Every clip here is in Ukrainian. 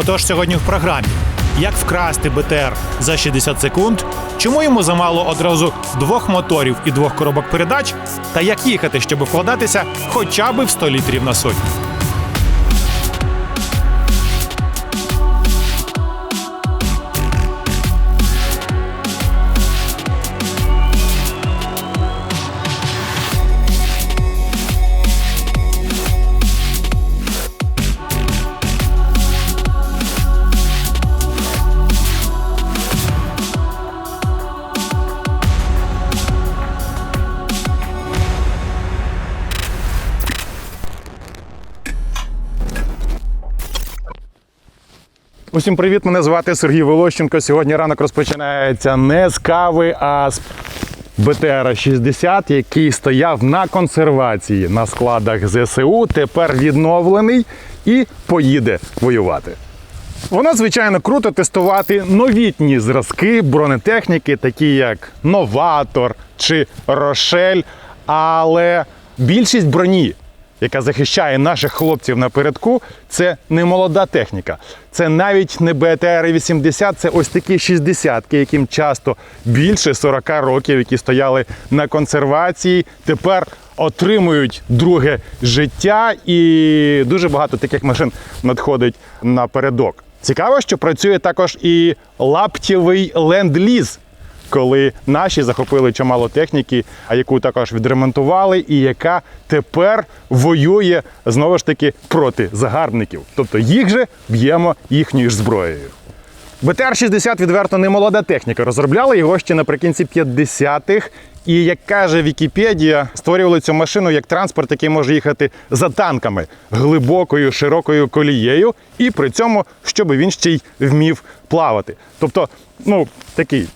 Отож, сьогодні в програмі. Як вкрасти БТР за 60 секунд, чому йому замало одразу двох моторів і двох коробок передач, та як їхати, щоб вкладатися хоча б в 100 літрів на сотню. Усім привіт! Мене звати Сергій Волощенко. Сьогодні ранок розпочинається не з кави, а з БТР 60, який стояв на консервації на складах ЗСУ. Тепер відновлений і поїде воювати. Воно, звичайно, круто тестувати новітні зразки бронетехніки, такі як Новатор чи Рошель. Але більшість броні, яка захищає наших хлопців напередку, це не молода техніка. Це навіть не БТР-80, це ось такі 60-ки, яким часто більше 40 років, які стояли на консервації, тепер отримують друге життя, і дуже багато таких машин надходить напередок. Цікаво, що працює також і лаптєвий ленд-ліз, коли наші захопили чимало техніки, а яку також відремонтували, і яка тепер воює знову ж таки проти загарбників. Тобто їх же б'ємо їхньою ж зброєю. БТР-60 відверто не молода техніка. Розробляли його ще наприкінці 50-х. І як каже Вікіпедія, створювали цю машину як транспорт, який може їхати за танками глибокою, широкою колією, і при цьому, щоб він ще й вмів плавати. Тобто, ну такий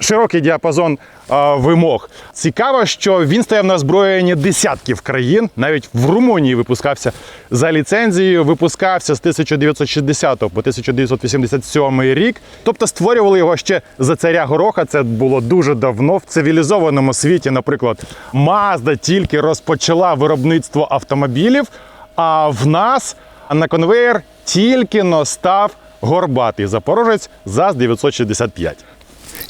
широкий діапазон а, вимог. Цікаво, що він стояв на озброєнні десятків країн, навіть в Румунії випускався за ліцензією, випускався з 1960 по 1987 рік. Тобто створювали його ще за царя Гороха. Це було дуже давно в цивілізованому світі. Наприклад, Mazda тільки розпочала виробництво автомобілів, а в нас на конвейер тільки но став горбатий запорожець ЗАЗ 965.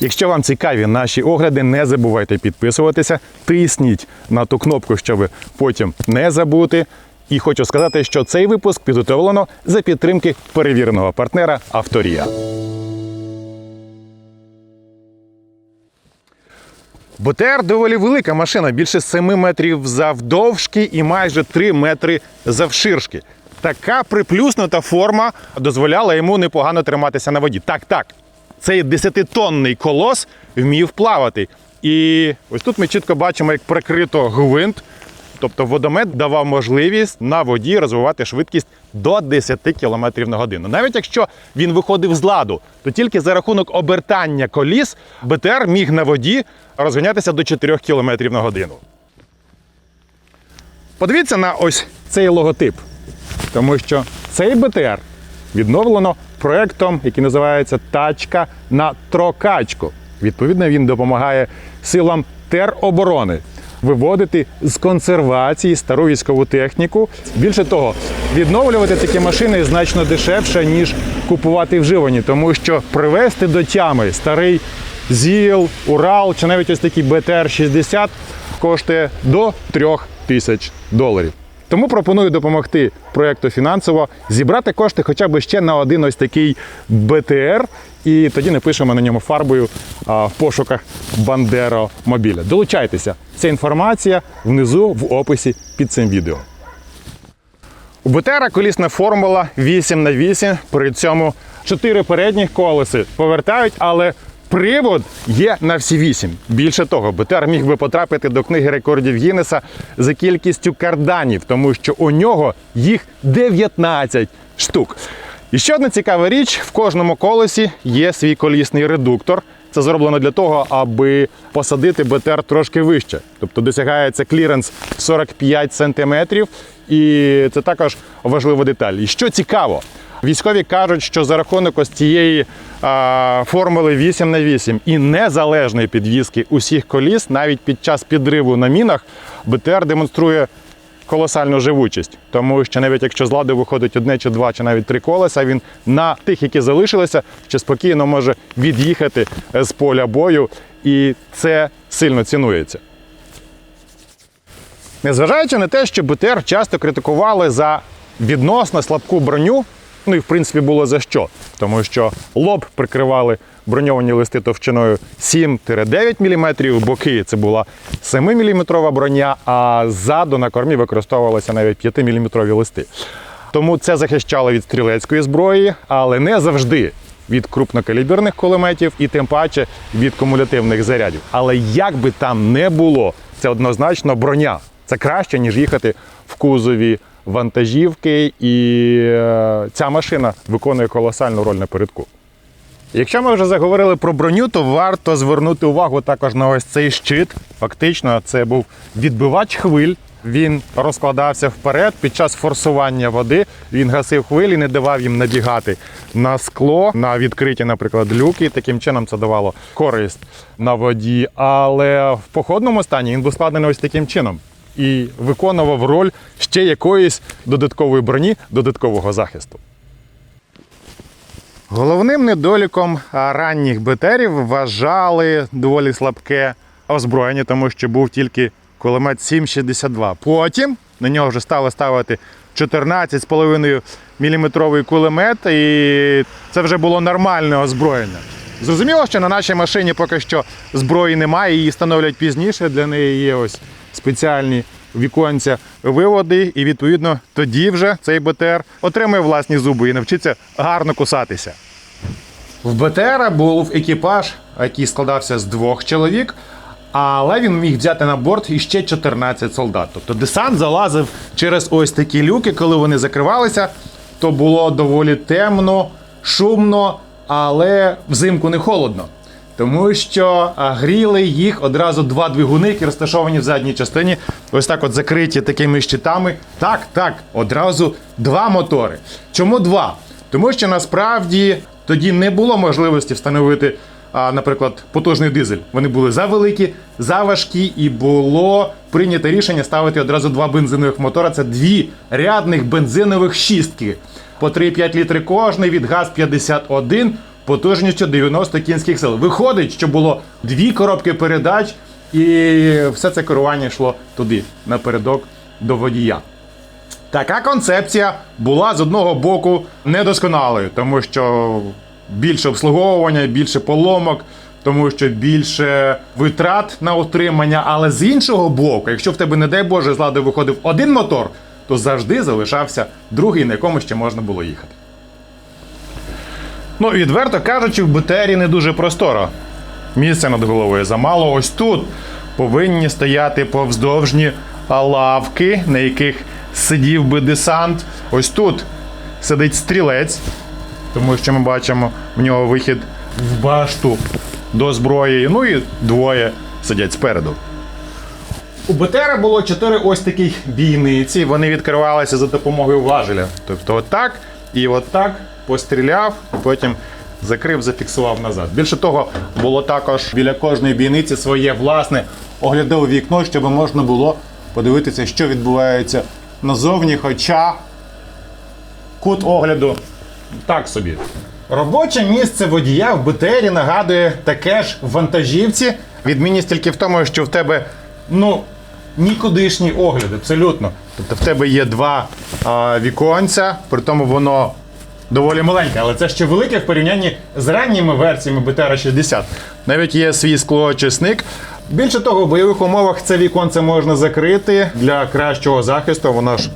Якщо вам цікаві наші огляди, не забувайте підписуватися, тисніть на ту кнопку, щоб потім не забути. І хочу сказати, що цей випуск підготовлено за підтримки перевіреного партнера Авторія. БТР доволі велика машина, більше 7 метрів завдовжки і майже 3 метри завширшки. Така приплюснута форма дозволяла йому непогано триматися на воді. Так, так, цей 10-тонний колос вмів плавати. І ось тут ми чітко бачимо, як прикрито гвинт. Тобто водомет давав можливість на воді розвивати швидкість до 10 км на годину. Навіть якщо він виходив з ладу, то тільки за рахунок обертання коліс БТР міг на воді розганятися до 4 км на годину. Подивіться на ось цей логотип, тому що цей БТР відновлено проектом, який називається Тачка на трокачку. Відповідно, він допомагає силам тероборони виводити з консервації стару військову техніку. Більше того, відновлювати такі машини значно дешевше, ніж купувати вживані, тому що привезти до тями старий ЗІЛ, Урал чи навіть ось такий БТР-60 коштує до 3 тисяч доларів. Тому пропоную допомогти проєкту фінансово зібрати кошти хоча б ще на один ось такий БТР, і тоді напишемо на ньому фарбою а, в пошуках Бандеро мобіля. Долучайтеся. Ця інформація внизу в описі під цим відео. У БТРа колісна формула 8 на 8 при цьому 4 передніх колеси повертають, але привод є на всі 8. Більше того, БТР міг би потрапити до книги рекордів Гіннеса за кількістю карданів, тому що у нього їх 19 штук. І ще одна цікава річ: в кожному колесі є свій колісний редуктор. Це зроблено для того, аби посадити БТР трошки вище. Тобто досягається кліренс 45 см, і це також важлива деталь. І що цікаво, військові кажуть, що за рахунок ось цієї формули 8 на 8 і незалежної підвізки усіх коліс, навіть під час підриву на мінах, БТР демонструє колосальну живучість, тому що навіть якщо з ладу виходить одне чи два, чи навіть три колеса, він на тих, які залишилися, ще спокійно може від'їхати з поля бою, і це сильно цінується. Незважаючи на те, що БТР часто критикували за відносно слабку броню, ну і в принципі було за що, тому що лоб прикривали броньовані листи товщиною 7-9 мм, боки це була 7-мм броня, а ззаду на кормі використовувалися навіть 5-мм листи. Тому це захищало від стрілецької зброї, але не завжди від крупнокаліберних кулеметів і тим паче від кумулятивних зарядів. Але як би там не було, це однозначно броня. Це краще, ніж їхати в кузові вантажівки, і е, ця машина виконує колосальну роль напередку. Якщо ми вже заговорили про броню, то варто звернути увагу також на ось цей щит. Фактично, це був відбивач хвиль. Він розкладався вперед під час форсування води. Він гасив хвилі, не давав їм набігати на скло, на відкриті, наприклад, люки. Таким чином це давало користь на воді. Але в походному стані він був складений ось таким чином і виконував роль ще якоїсь додаткової броні, додаткового захисту. Головним недоліком ранніх БТРів вважали доволі слабке озброєння, тому що був тільки кулемет 7,62. Потім на нього вже стали ставити 14,5 мм кулемет, і це вже було нормальне озброєння. Зрозуміло, що на нашій машині поки що зброї немає, її становлять пізніше. Для неї є ось спеціальні віконця виводи, і відповідно тоді вже цей БТР отримує власні зуби і навчиться гарно кусатися. В БТР був екіпаж, який складався з двох чоловік, але він міг взяти на борт іще 14 солдат. Тобто десант залазив через ось такі люки, коли вони закривалися, то було доволі темно, шумно, але взимку не холодно. Тому що гріли їх одразу два двигуни, які розташовані в задній частині, ось так от закриті такими щитами. Так, так, одразу два мотори. Чому два? Тому що насправді тоді не було можливості встановити, наприклад, потужний дизель. Вони були завеликі, заважкі, і було прийнято рішення ставити одразу два бензинових мотора. Це дві рядних бензинових шістки по 3,5 літри кожний від ГАЗ-51 потужністю 90 кінських сил. Виходить, що було дві коробки передач, і все це керування йшло туди, напередок до водія. Така концепція була з одного боку недосконалою, тому що більше обслуговування, більше поломок, тому що більше витрат на утримання. Але з іншого боку, якщо в тебе, не дай Боже, з ладу виходив один мотор, то завжди залишався другий, на якому ще можна було їхати. Ну, відверто кажучи, в БТРі не дуже просторо. Місця над головою замало. Ось тут повинні стояти повздовжні лавки, на яких сидів би десант. Ось тут сидить стрілець, тому що ми бачимо в нього вихід в башту до зброї. Ну і двоє сидять спереду. У БТРа було чотири ось таких бійниці. Вони відкривалися за допомогою важеля. Тобто отак і отак постріляв, потім закрив, зафіксував назад. Більше того, було також біля кожної бійниці своє власне оглядове вікно, щоб можна було подивитися, що відбувається назовні, хоча кут огляду так собі. Робоче місце водія в БТРі нагадує таке ж вантажівці. Відмінність тільки в тому, що в тебе ну, нікудишній огляд, абсолютно. Тобто в тебе є два а, віконця, при тому воно доволі маленьке, але це ще велике в порівнянні з ранніми версіями BTR 60. Навіть є свій склоочисник. Більше того, в бойових умовах це віконце можна закрити для кращого захисту. Воно ж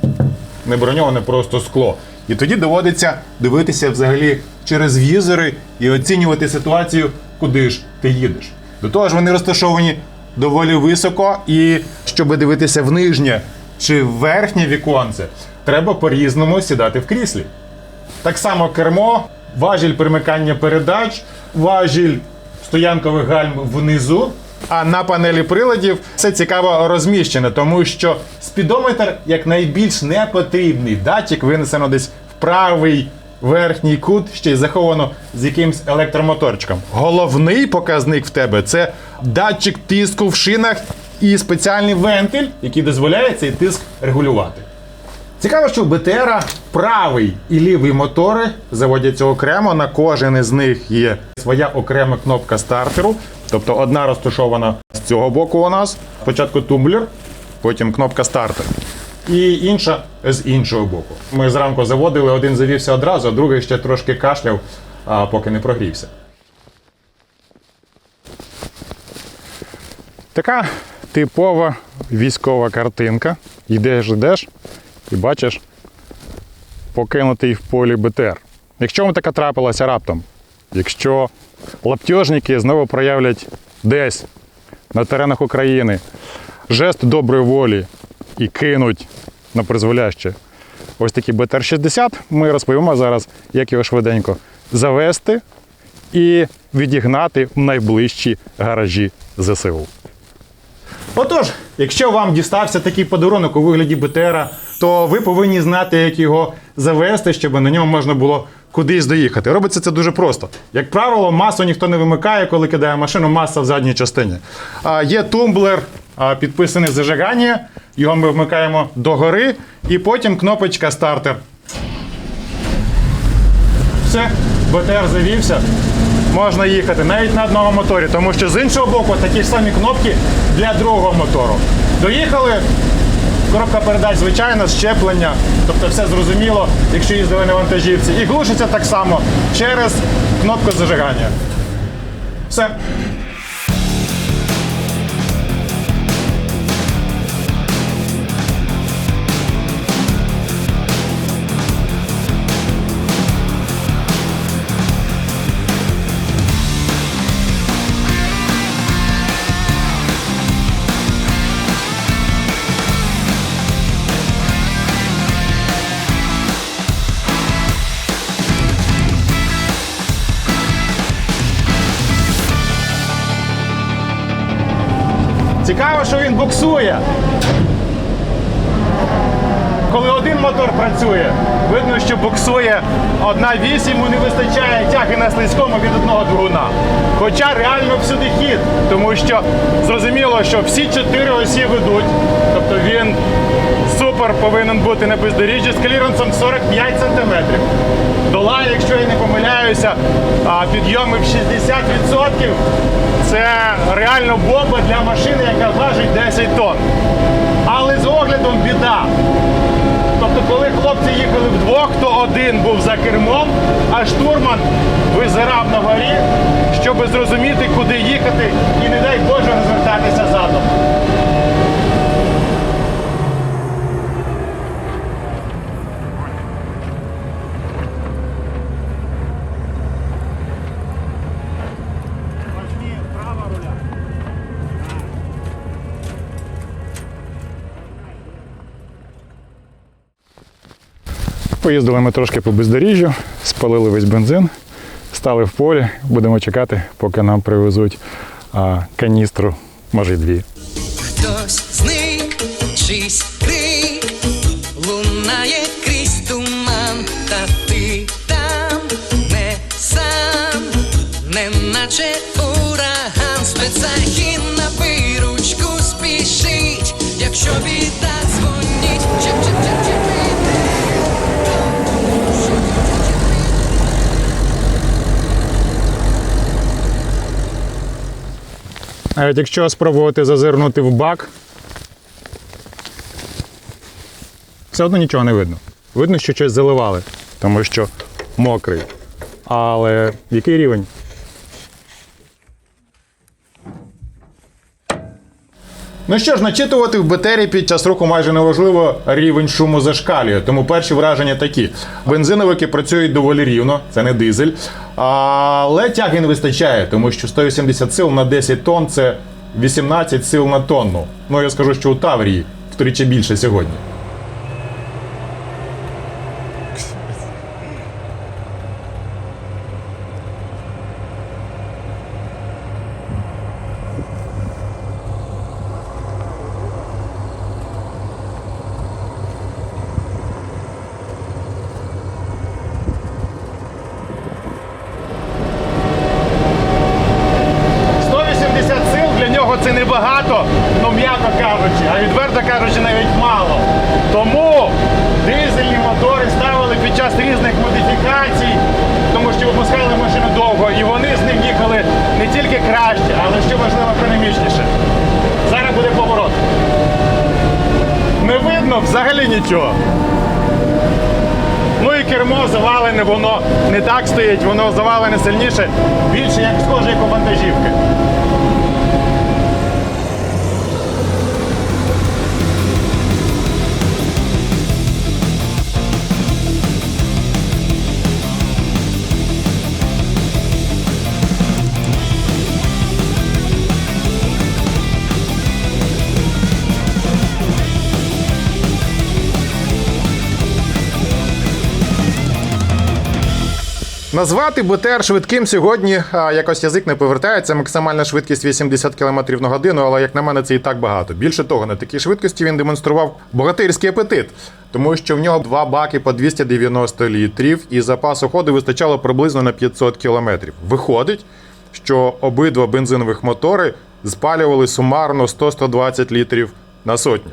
не броньоване, просто скло. І тоді доводиться дивитися взагалі через візори і оцінювати ситуацію, куди ж ти їдеш. До того ж, вони розташовані доволі високо, і щоб дивитися в нижнє чи в верхнє віконце, треба по-різному сідати в кріслі. Так само кермо, важіль примикання передач, важіль стоянкових гальм внизу. А на панелі приладів все цікаво розміщено, тому що спідометр як найбільш непотрібний датчик винесено десь в правий верхній кут, ще й заховано з якимсь електромоторчиком. Головний показник в тебе це датчик тиску в шинах і спеціальний вентиль, який дозволяє цей тиск регулювати. Цікаво, що у БТРа правий і лівий мотори заводяться окремо. На кожен із них є своя окрема кнопка стартеру. Тобто одна розташована з цього боку у нас. Спочатку тумблер, потім кнопка стартер. І інша з іншого боку. Ми зранку заводили, один завівся одразу, а другий ще трошки кашляв, а поки не прогрівся. Така типова військова картинка. Йдеш, йдеш і бачиш покинутий в полі БТР. Якщо вам така трапилася раптом, якщо лаптежники знову проявлять десь на теренах України жест доброї волі і кинуть на призволяще ось такий БТР-60, ми розповімо зараз, як його швиденько завести і відігнати в найближчі гаражі ЗСУ. Отож, якщо вам дістався такий подарунок у вигляді БТРа, то ви повинні знати, як його завести, щоб на ньому можна було кудись доїхати. Робиться це дуже просто. Як правило, масу ніхто не вимикає, коли кидає машину, маса в задній частині. А, є тумблер, а, підписаний зажигання, його ми вмикаємо догори, і потім кнопочка стартер. Все, БТР завівся. Можна їхати навіть на одному моторі, тому що з іншого боку такі ж самі кнопки для другого мотору. Доїхали, коробка передач звичайна, щеплення, тобто все зрозуміло, якщо їздили на вантажівці. І глушиться так само через кнопку зажигання. Все. Цікаво, що він буксує. Коли один мотор працює, видно, що буксує одна вісь, йому не вистачає тяги на слизькому від одного двигуна. Хоча реально всюди хід, тому що зрозуміло, що всі чотири осі ведуть. Тобто він супер повинен бути на бездоріжжі з кліренсом 45 см. Долає, якщо я не помиляюся, підйоми в 60%. Це реально бомба для машини, яка важить 10 тонн. Але з оглядом біда. Тобто, коли хлопці їхали вдвох, то один був за кермом, а штурман визирав на горі, щоб зрозуміти, куди їхати і, не дай Боже, Поїздили ми трошки по бездоріжжю, спалили весь бензин, стали в полі, будемо чекати, поки нам привезуть а, каністру, може й дві. Хтось зник, чийсь крик лунає крізь туман, та ти там не сам, неначе ураган, спецахін на виручку спішить, якщо біда Навіть якщо спробувати зазирнути в бак, все одно нічого не видно. Видно, що щось заливали, тому що мокрий. Але який рівень? Ну що ж, начитувати в Бетері під час руху майже неважливо, рівень шуму зашкалює. Тому перші враження такі. Бензиновики працюють доволі рівно, це не дизель. Але тяги не вистачає, тому що 180 сил на 10 тонн це 18 сил на тонну. Ну я скажу, що у Таврії втричі більше сьогодні. – 180 сил для нього це небагато, але різних модифікацій, тому що випускали машину довго, і вони з ним їхали не тільки краще, але що важливо, економічніше. Зараз буде поворот. Не видно взагалі нічого. Ну і кермо завалене, воно не так стоїть, воно завалене сильніше, більше як схоже, як у вантажівки. Назвати БТР швидким сьогодні якось язик не повертається. Максимальна швидкість 80 км на годину, але як на мене, це і так багато. Більше того, на такій швидкості він демонстрував богатирський апетит, тому що в нього два баки по 290 літрів, і запасу ходу вистачало приблизно на 500 км. Виходить, що обидва бензинових мотори спалювали сумарно 100-120 літрів на сотню.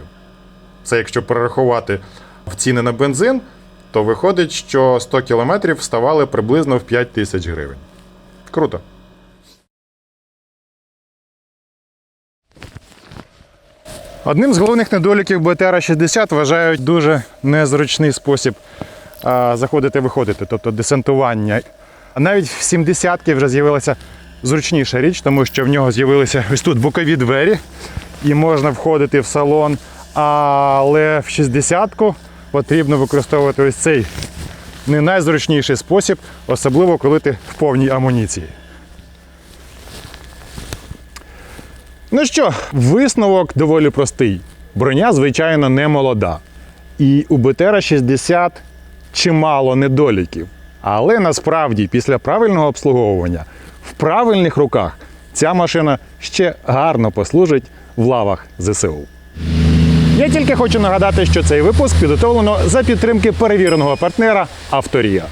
Це якщо перерахувати в ціни на бензин, то виходить, що 100 кілометрів ставали приблизно в 5 тисяч гривень. Круто. Одним з головних недоліків БТР 60 вважають дуже незручний спосіб заходити-виходити, тобто десантування. А навіть в 70-ки вже з'явилася зручніша річ, тому що в нього з'явилися ось тут бокові двері, і можна входити в салон. Але в 60-ку потрібно використовувати ось цей не найзручніший спосіб, особливо коли ти в повній амуніції. Ну що, висновок доволі простий. Броня, звичайно, не молода. І у БТР 60 чимало недоліків. Але насправді, після правильного обслуговування, в правильних руках ця машина ще гарно послужить в лавах ЗСУ. Я тільки хочу нагадати, що цей випуск підготовлено за підтримки перевіреного партнера Авторія.